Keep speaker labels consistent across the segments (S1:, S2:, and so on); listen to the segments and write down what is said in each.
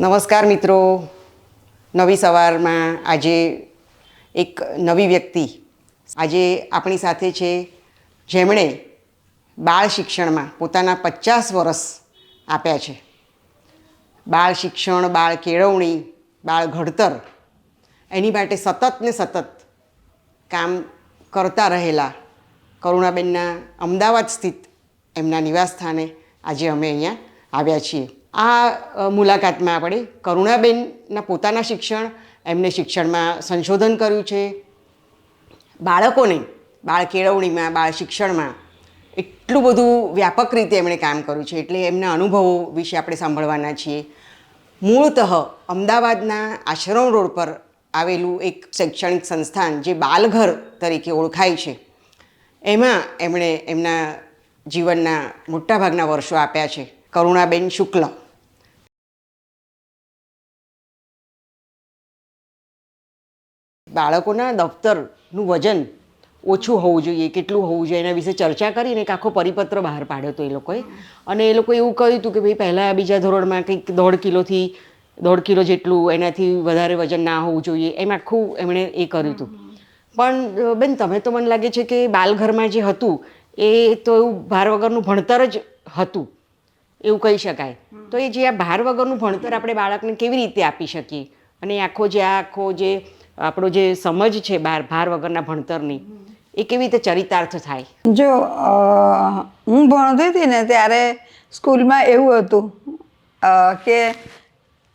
S1: નમસ્કાર મિત્રો. નવી સવારમાં આજે એક નવી વ્યક્તિ આજે આપણી સાથે છે. જેમણે બાળ શિક્ષણમાં પોતાના પચાસ વર્ષ આપ્યા છે. બાળ શિક્ષણ, બાળ કેળવણી, બાળ ઘડતર એની માટે સતત ને સતત કામ કરતા રહેલા કરુણાબેનના અમદાવાદ સ્થિત એમના નિવાસસ્થાને આજે અમે અહીંયા આવ્યા છીએ. આ મુલાકાતમાં આપણે કરુણાબેનના પોતાના શિક્ષણ, એમને શિક્ષણમાં સંશોધન કર્યું છે. બાળકોને, બાળ કેળવણીમાં, બાળ શિક્ષણમાં એટલું બધું વ્યાપક રીતે એમણે કામ કર્યું છે. એટલે એમના અનુભવો વિશે આપણે સાંભળવાના છીએ. મૂળતઃ અમદાવાદના આશ્રમ રોડ પર આવેલું એક શૈક્ષણિક સંસ્થાન જે બાલઘર તરીકે ઓળખાય છે, એમાં એમણે એમના જીવનના મોટાભાગના વર્ષો આપ્યા છે. કરુણાબેન શુક્લ. બાળકોના દફતરનું વજન ઓછું હોવું જોઈએ, કેટલું હોવું જોઈએ, એના વિશે ચર્ચા કરીને એક આખો પરિપત્ર બહાર પાડ્યો હતો એ લોકોએ. અને એ લોકોએ એવું કહ્યું હતું કે ભાઈ, પહેલાં બીજા ધોરણમાં કંઈક દોઢ કિલોથી, દોઢ કિલો જેટલું એનાથી વધારે વજન ના હોવું જોઈએ, એમ આખું એમણે એ કર્યું હતું. પણ બેન, તમે તો મને લાગે છે કે બાલઘરમાં જે હતું, એ તો એવું ભાર વગરનું ભણતર જ હતું, એવું કહી શકાય. તો એ જે આ ભાર વગરનું ભણતર આપણે બાળકને કેવી રીતે આપી શકીએ? અને આખો જે આખો જે આપણો જે સમજ છે બાર ભાર વગરના ભણતરની એ કેવી રીતે ચરિતાર્થ થાય?
S2: જો હું ભણતી હતી ને ત્યારે સ્કૂલમાં એવું હતું કે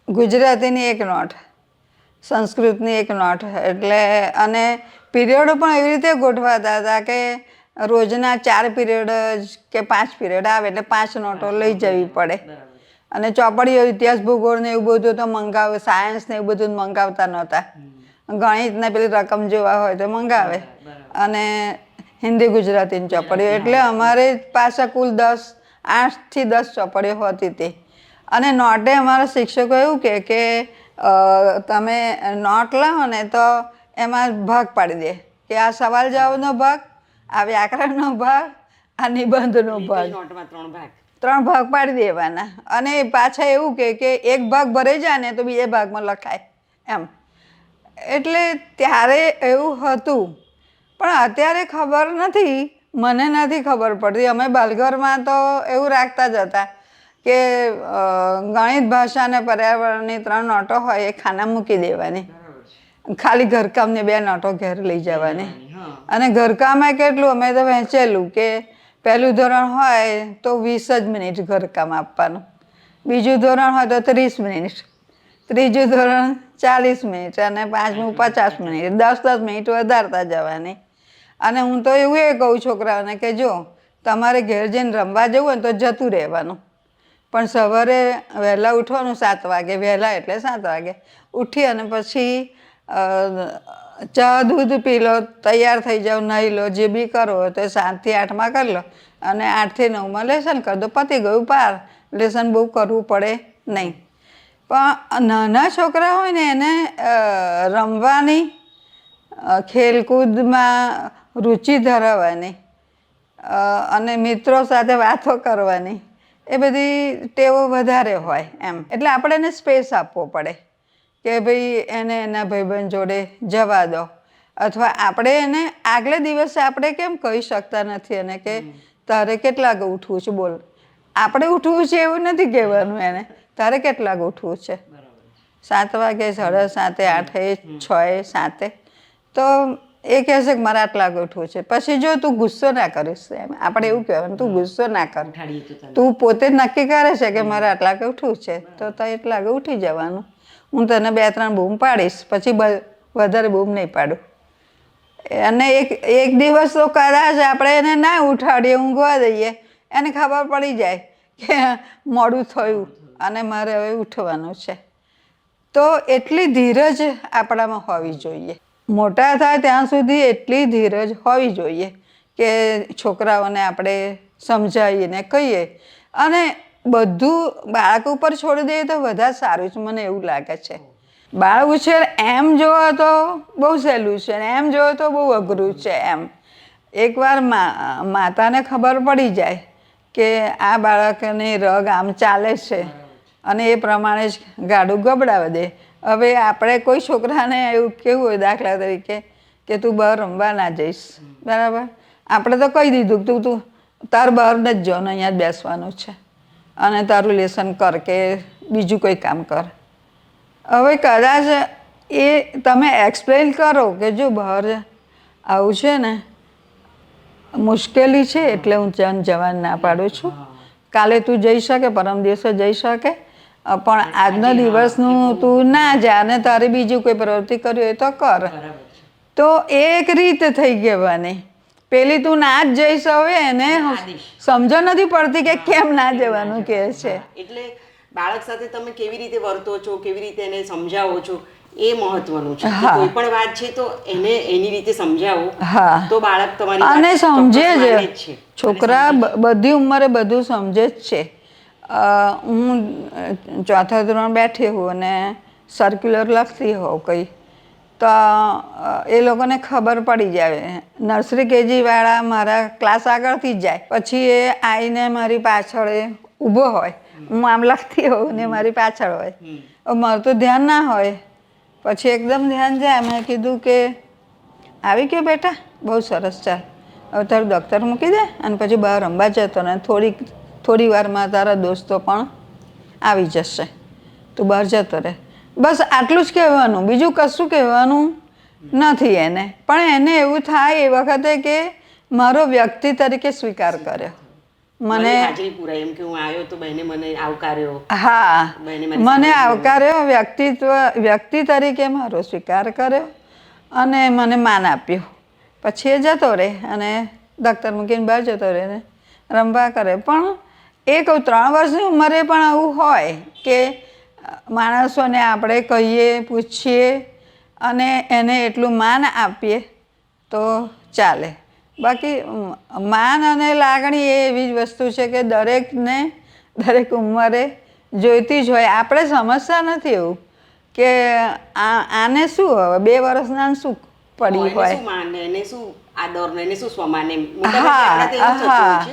S2: ગુજરાતીની એક નોટ સંસ્કૃતની એક નોટ એટલે અને પીરિયડો પણ એવી રીતે ગોઠવાતા હતા કે રોજના ચાર પીરિયડ જ કે પાંચ પીરિયડ આવે એટલે પાંચ નોટો લઈ જવી પડે. અને ચોપડીઓ ઇતિહાસ ભૂગોળ ને એવું બધું તો મંગાવે સાયન્સ ને એવું બધું મંગાવતા નહોતા. ગણિત ને પેલી રકમ જોવા હોય તો મંગાવે. અને હિન્દી ગુજરાતીની ચોપડીઓ. એટલે અમારે પાછા કુલ દસ આઠથી દસ ચોપડીઓ હોતી હતી. અને નોટે અમારા શિક્ષકો એવું કહે કે તમે નોટ લાવો ને તો એમાં ભાગ પાડી દે. કે આ સવાલ જવાબનો ભાગ આ વ્યાકરણનો ભાગ આ નિબંધનો ભાગ.
S1: ત્રણ ભાગ.
S2: ત્રણ ભાગ પાડી દેવાના. અને પાછા એવું કે કે એક ભાગ ભરાઈ જાય ને તો બીજા ભાગમાં લખાય. એમ. એટલે ત્યારે એવું હતું. પણ અત્યારે ખબર નથી મને નથી ખબર પડતી. અમે બાલઘરમાં તો એવું રાખતા જ હતા કે ગણિત ભાષા અને પર્યાવરણની ત્રણ નોટો હોય એ ખાના મૂકી દેવાની. ખાલી ઘરકામને બે નોટો ઘેર લઈ જવાની. અને ઘરકામે કેટલું અમે તો વહેંચેલું કે પહેલું ધોરણ હોય તો વીસ જ મિનિટ ઘરકામ આપવાનું. બીજું ધોરણ હોય તો ત્રીસ મિનિટ. ત્રીજું ધોરણ ચાલીસ મિનિટ અને પાંચમું પચાસ મિનિટ. દસ દસ મિનિટ વધારતા જવાની. અને હું તો એવું એ કહું છોકરાઓને કે જો તમારે ઘેર જઈને રમવા જવું હોય ને તો જતું રહેવાનું. પણ સવારે વહેલા ઉઠવાનું સાત વાગે વહેલા એટલે સાત વાગે. ઉઠી અને પછી ચા દૂધ પી લો તૈયાર થઈ જાઓ નહીં લો જે બી કરો તો સાતથી આઠમાં કરી લો. અને આઠથી નવમાં લેસન કરી દો. પતી ગયું પાર. લેસન બહુ કરવું પડે નહીં. પણ નાના છોકરા હોય ને એને રમવાની ખેલકૂદમાં રુચિ ધરાવવાની અને મિત્રો સાથે વાતો કરવાની, એ બધી ટેવો વધારે હોય એમ. એટલે આપણે એને સ્પેસ આપવો પડે કે ભાઈ એને એના ભાઈબંધ જોડે જવા દો. અથવા આપણે એને આગલે દિવસે આપણે કેમ કહી શકતા નથી એને કે, તારે કેટલા ઉઠવું છે બોલ. આપણે ઉઠવું છે એવું નથી કહેવાનું એને. તારે કેટલા ગોઠવું છે? સાત વાગે સાડા સાતે આઠે છ સાતે. તો એ કહેશે કે મારે આટલા ગોઠવું છે. પછી જો તું ગુસ્સો ના કરીશ એમ. આપણે એવું કહેવાનું તું ગુસ્સો ના કર.
S1: તો
S2: પોતે નક્કી કરે છે કે મારે આટલા ઉઠવું છે. તો તો એટલા વાગે ઉઠી જવાનું. હું તને બે ત્રણ બૂમ પાડીશ પછી વધારે બૂમ નહીં પાડું. અને એક એક દિવસ તો કદાચ આપણે એને ના ઉઠાડીએ ઊંઘવા દઈએ. એને ખબર પડી જાય કે મોડું થયું. અને મારે હવે ઉઠવાનું છે. તો એટલી ધીરજ આપણામાં હોવી જોઈએ. મોટા થાય ત્યાં સુધી એટલી ધીરજ હોવી જોઈએ કે છોકરાઓને આપણે સમજાવીને કહીએ. અને બધું બાળક ઉપર છોડી દઈએ તો વધારે સારું છે મને એવું લાગે છે. બાળ ઉછેર એમ જોવો તો બહુ સહેલું છે ને એમ જોવો તો બહુ અઘરું છે એમ. એકવાર માતાને ખબર પડી જાય કે આ બાળકની રગ આમ ચાલે છે. અને એ પ્રમાણે જ ગાડું ગબડાવી દે. હવે આપણે કોઈ છોકરાને એવું કેવું હોય દાખલા તરીકે કે તું બહાર રમવા ના જઈશ. બરાબર? આપણે તો કહી દીધું તું તું, તાર બહાર ન જ જવાનું, અહીંયા જ બેસવાનું છે. અને તારું લેસન કર કે બીજું કોઈ કામ કર. હવે કદાચ એ તમે એક્સપ્લેન કરો કે જો બહાર આવું છે ને, મુશ્કેલી છે એટલે હું જન જવાન ના પાડું છું. કાલે તું જઈ શકે, પરમ દિવસે જઈ શકે. પણ આજનો દિવસનું તું ના જા અને તારે બીજું કોઈ પ્રવૃત્તિ કરવી હોય તો કર. તો એક રીત થઈ કહેવાની પેલી તું ના જ જઈશ હવે એને સમજો નથી પડતી કે કેમ ના જવાનું કે છે.
S1: એટલે બાળક સાથે તમે કેવી રીતે વર્તો છો કેવી રીતે એને સમજાવો છો એ મહત્વનું છે. કોઈ પણ વાત છે તો એને એની રીતે સમજાવો.
S2: હા.
S1: તો બાળક તમારી
S2: અને સમજે જ
S1: છે.
S2: છોકરા બધી ઉંમરે બધું સમજે જ છે. હું ચોથા ધોરણ બેઠી હોઉં અને સર્ક્યુલર લખતી હોઉં કંઈ. તો એ લોકોને ખબર પડી જાય. નર્સરી કેજીવાળા મારા ક્લાસ આગળથી જ જાય. પછી એ આવીને મારી પાછળ એ ઊભો હોય. હું આમ લખતી હોઉં ને મારી પાછળ હોય. મારું તો ધ્યાન ના હોય. પછી એકદમ ધ્યાન જાય. મેં કીધું કે આવી ગયો બેટા? બહુ સરસ ચાલ. હવે તારું દફતર મૂકી દે અને પછી બહાર રમવા જતો ને થોડીક થોડી વારમાં તારા દોસ્તો પણ આવી જશે. તું બહાર જતો રહે. બસ આટલું જ કહેવાનું. બીજું કશું કહેવાનું નથી એને. પણ એને એવું થાય એ વખતે કે મારો વ્યક્તિ તરીકે સ્વીકાર કર્યો.
S1: મને એમ કે હું આવ્યો તો બહેને મને આવકાર્યો.
S2: હા. મને આવકાર્યો વ્યક્તિત્વ વ્યક્તિ તરીકે મારો સ્વીકાર કર્યો અને મને માન આપ્યું. પછી એ જતો રહે અને દફતર મૂકીને બહાર જતો રહે ને રમવા કરે. પણ એ કહું ત્રણ વર્ષની ઉંમરે પણ આવું હોય કે માણસોને આપણે કહીએ પૂછીએ અને એને એટલું માન આપીએ તો ચાલે. બાકી માન અને લાગણી એ એવી જ વસ્તુ છે કે દરેકને દરેક ઉંમરે જોઈતી જ હોય. આપણે સમજતા નથી એવું કે આ આને શું હવે? બે વર્ષના શું પડી હોય
S1: શું માન એને શું આદર એને શું સ્વમાને?
S2: હા, હા.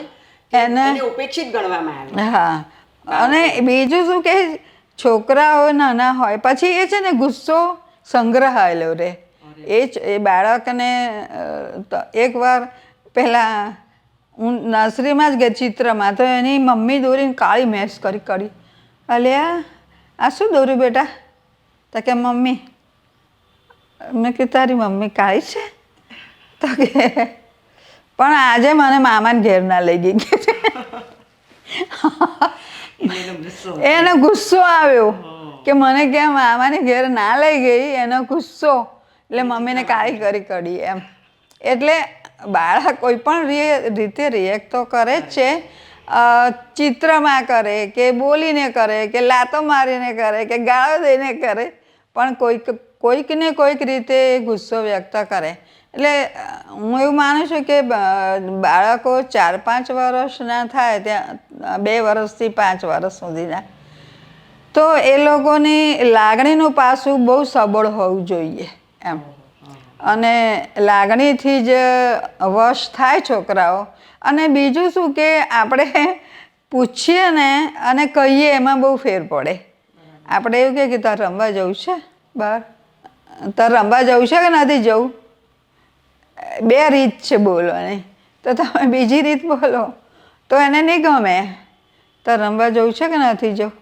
S2: એને-
S1: એને ઉપેક્ષિત ગણવામાં આવે.
S2: હા. અને બીજું શું કે છોકરાઓ નાના હોય પછી એ છે ને ગુસ્સો સંગ્રહાયેલો રહે. એ જ એ બાળકને એકવાર પહેલાં હું નર્સરીમાં જ ગઈ ચિત્રમાં તો એની મમ્મી દોરીને કાળી મેસ કરી કરી. અલ્યા આ શું દોર્યું બેટા? તો કે મમ્મી મેં કીધું તારી મમ્મી કાળી છે? તો કે પણ આજે મને મામાને ઘેર ના લઈ ગઈ.
S1: એનો ગુસ્સો
S2: આવ્યો કે મને કેમ મામાની ઘેર ના લઈ ગઈ એનો ગુસ્સો. એટલે મમ્મીને કાળી કરી કડી એમ. એટલે બાળક કોઈ પણ રીતે રિએક્ટ તો કરે જ છે. ચિત્રમાં કરે કે બોલીને કરે કે લાતો મારીને કરે કે ગાળો દઈને કરે. પણ કોઈક કોઈકને કોઈક રીતે ગુસ્સો વ્યક્ત કરે. એટલે હું એવું માનું છું કે બાળકો ચાર પાંચ વર્ષના થાય ત્યાં, બે વર્ષથી પાંચ વર્ષ સુધીના. તો એ લોકોની લાગણીનું પાસું બહુ સબળ હોવું જોઈએ એમ. અને લાગણીથી જ વશ થાય છોકરાઓ. અને બીજું શું કે, આપણે પૂછીએ ને અને કહીએ એમાં બહુ ફેર પડે. આપણે એવું કહે કે, તારે રમવા જવું છે? બહાર તારે રમવા જવું છે કે નથી જવું? બે રીત છે બોલવાની. તો તમે બીજી રીત બોલો. તો એને નહીં ગમે. તો રમવા જવું છે કે નથી જવું?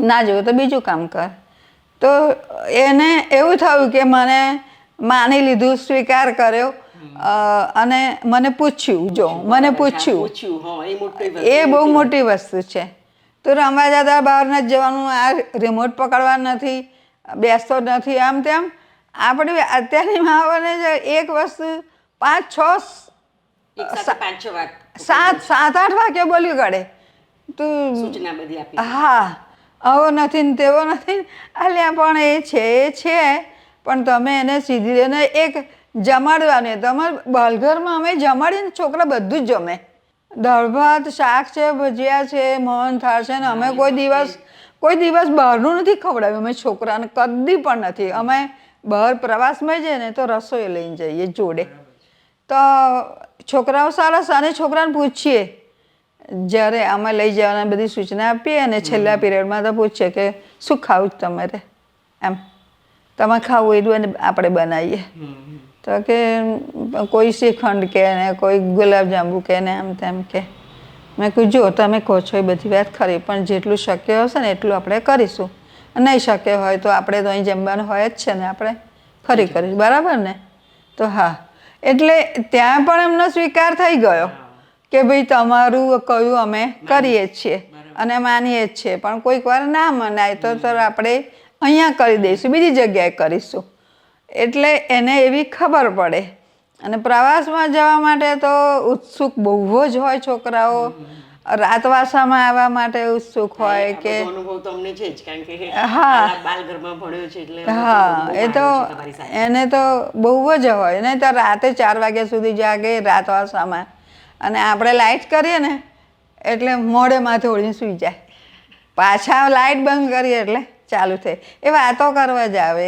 S2: ના જવું તો બીજું કામ કર. તો એને એવું થયું કે મને માની લીધું સ્વીકાર કર્યો અને મને પૂછ્યું જો મને પૂછ્યું.
S1: એ
S2: બહુ મોટી વસ્તુ છે. તો રમવા જતા બહાર નથી જવાનું આ રિમોટ પકડવા નથી. બેસતો નથી આમ તેમ. આપણે અત્યારની માઓને જ એક વસ્તુ પાંચ છ સાત સાત આઠ વાક્ય બોલ્યું કરે તું હા આવો નથી ને તેવો નથી. અલ્યા પણ એ છે એ છે. પણ તમે એને સીધી એને એક જમાડવાની. તમારે બાલઘરમાં અમે જમાડીને છોકરા બધું જ જમે. દાળ ભાત શાક છે ભજીયા છે મોહન થાળ છે ને અમે કોઈ દિવસ કોઈ દિવસ બહારનું નથી ખવડાવ્યું. અમે છોકરાને કદી પણ નથી. અમે બહાર પ્રવાસમાં જઈએ ને તો રસોઈ લઈને જઈએ જોડે. તો છોકરાઓ સારા અને છોકરાને પૂછીએ. જ્યારે આમાં લઈ જવાના બધી સૂચના આપીએ અને છેલ્લા પીરિયડમાં તો પૂછીએ કે, શું ખાવું જ તમારે? એમ. તમે ખાવું એટલું અને આપણે બનાવીએ. તો કે, કોઈ શ્રીખંડ કે ને કોઈ ગુલાબજાંબુ કે ને આમ તેમ કે. મેં કહ્યું જો તમે કહો છો એ બધી વાત ખરી પણ જેટલું શક્ય હશે ને એટલું આપણે કરીશું. નહીં શક્ય હોય તો આપણે તો અહીં જમવાનું હોય જ છે ને આપણે ફરી કરીશું બરાબર ને? તો હા એટલે ત્યાં પણ એમનો સ્વીકાર થઈ ગયો કે ભાઈ તમારું કયું અમે કરીએ છીએ અને માનીએ જ છીએ પણ કોઈક વાર ના મનાય તો સર આપણે અહીંયા કરી દઈશું બીજી જગ્યાએ કરીશું. એટલે એને એવી ખબર પડે અને પ્રવાસમાં જવા માટે તો ઉત્સુક બહુ જ હોય છોકરાઓ. રાતવાસામાં આવવા માટે ઉત્સુક હોય કે
S1: અનુભવ તો અમને છે જ કારણ કે
S2: હા.
S1: બાલઘરમાં ભણ્યો છે એટલે
S2: હા એ તો એને તો બહુ જ હોય. નહીં તો રાતે ચાર વાગ્યા સુધી જાગે રાતવાસામાં. અને આપણે લાઇટ કરીએ ને એટલે મોડે માથે ઓળીને સૂઈ જાય. પાછા લાઇટ બંધ કરીએ એટલે ચાલુ થાય. એ વાતો કરવા જ આવે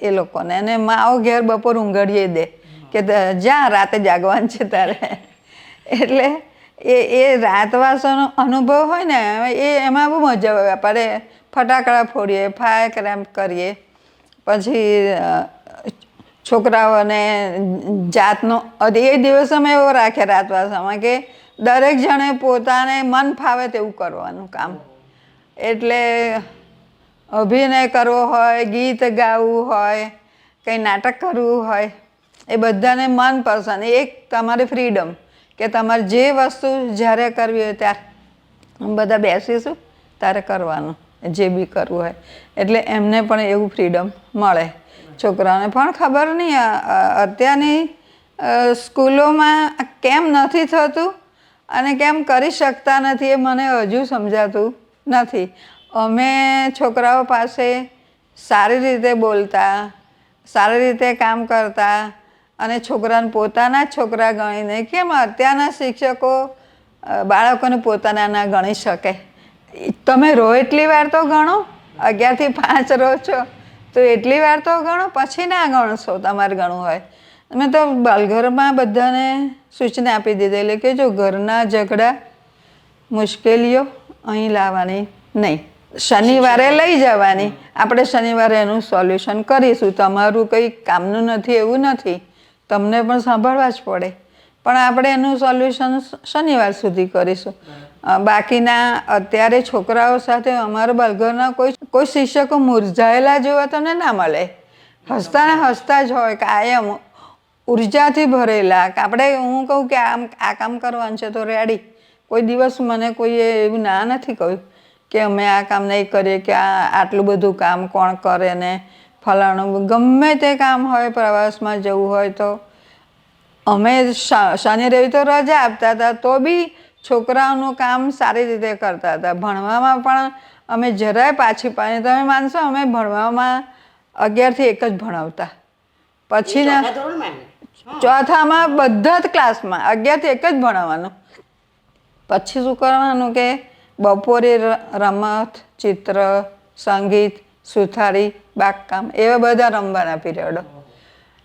S2: એ લોકોને. અને માઓ ઘેર બપોર ઊંઘડીએ દે. કે જ્યાં રાતે જાગવાનું છે તારે. એટલે એ એ રાતવાસોનો અનુભવ હોય ને એ એમાં બહુ મજા આવે. આપણે ફટાકડા ફોડીએ, ફાયર ક્રેમ્પ કરીએ. પછી છોકરાઓને જાતનો એ દિવસ અમે એવો રાખે રાતવાસામાં કે દરેક જણે પોતાને મન ફાવે તેવું કરવાનું કામ. એટલે અભિનય કરવો હોય, ગીત ગાવું હોય, કંઈ નાટક કરવું હોય એ બધાને મનપસંદ એક તમારી ફ્રીડમ કે તમારે જે વસ્તુ જ્યારે કરવી હોય ત્યારે બધા બેસીશું ત્યારે કરવાનું, જે બી કરવું હોય. એટલે એમને પણ એવું ફ્રીડમ મળે. છોકરાઓને પણ ખબર નહીં અત્યારની સ્કૂલોમાં કેમ નથી થતું અને કેમ કરી શકતા નથી એ મને હજુ સમજાતું નથી. અમે છોકરાઓ પાસે સારી રીતે બોલતા, સારી રીતે કામ કરતા અને છોકરાને પોતાના છોકરા ગણીને કેમ? અત્યારના શિક્ષકો બાળકોને પોતાના ના ગણી શકે. તમે રહો એટલી વાર તો ગણો. અગિયારથી પાંચ રહો છો. તો એટલી વાર તો ગણો પછી ના ગણશો તમારે ગણવું હોય. અમે તો બાલઘરમાં બધાને સૂચના આપી દીધેલી કે જો ઘરના ઝઘડા મુશ્કેલીઓ અહીં લાવવાની નહીં. શનિવારે લઈ જવાની. આપણે શનિવારે એનું સોલ્યુશન કરીશું. તમારું કંઈ કામનું નથી એવું નથી. તમને પણ સાંભળવા જ પડે. પણ આપણે એનું સોલ્યુશન શનિવાર સુધી કરીશું. બાકીના અત્યારે છોકરાઓ સાથે અમારા બાલઘરના કોઈ કોઈ શિક્ષકો મુરઝાયેલા જેવા તમને ના મળે. હસતા ને હસતા જ હોય, કાયમ ઉર્જાથી ભરેલા. આપણે હું કહું કે આમ, આ કામ કરવાનું છે તો રેડી કોઈ દિવસ મને કોઈએ એવું ના નથી કહ્યું કે અમે આ કામ નહીં કરીએ, કે આ, આટલું બધું કામ કોણ કરે ને ફલાણું ગમે તે કામ હોય પ્રવાસમાં જવું હોય તો. અમે શનિ રવિ તો રજા આપતા હતા તો બી છોકરાઓનું કામ સારી રીતે કરતા હતા. ભણવામાં પણ અમે જરાય પાછી પાણી તમે માનશો અમે ભણવામાં અગિયારથી એક જ ભણાવતા. પછી ચોથામાં બધા જ ક્લાસમાં અગિયારથી એક જ ભણાવવાનું. પછી શું કરવાનું કે બપોરે રમત ચિત્ર સંગીત સુથારી, બાગકામ એવા બધા રમવાના પીરિયડો.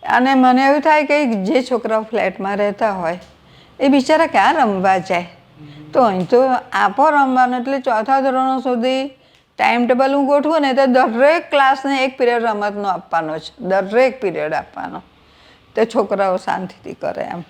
S2: અને મને એવું થાય કે જે છોકરાઓ ફ્લેટમાં રહેતા હોય, એ બિચારા ક્યાં રમવા જાય? તો અહીં તો આપો રમવાનું એટલે ચોથા ધોરણો સુધી ટાઈમ ટેબલ હું ગોઠવું ને તો દરેક ક્લાસને એક પીરિયડ રમતનો આપવાનો છે. દરેક પીરિયડ આપવાનો. તે છોકરાઓ શાંતિથી કરે એમ.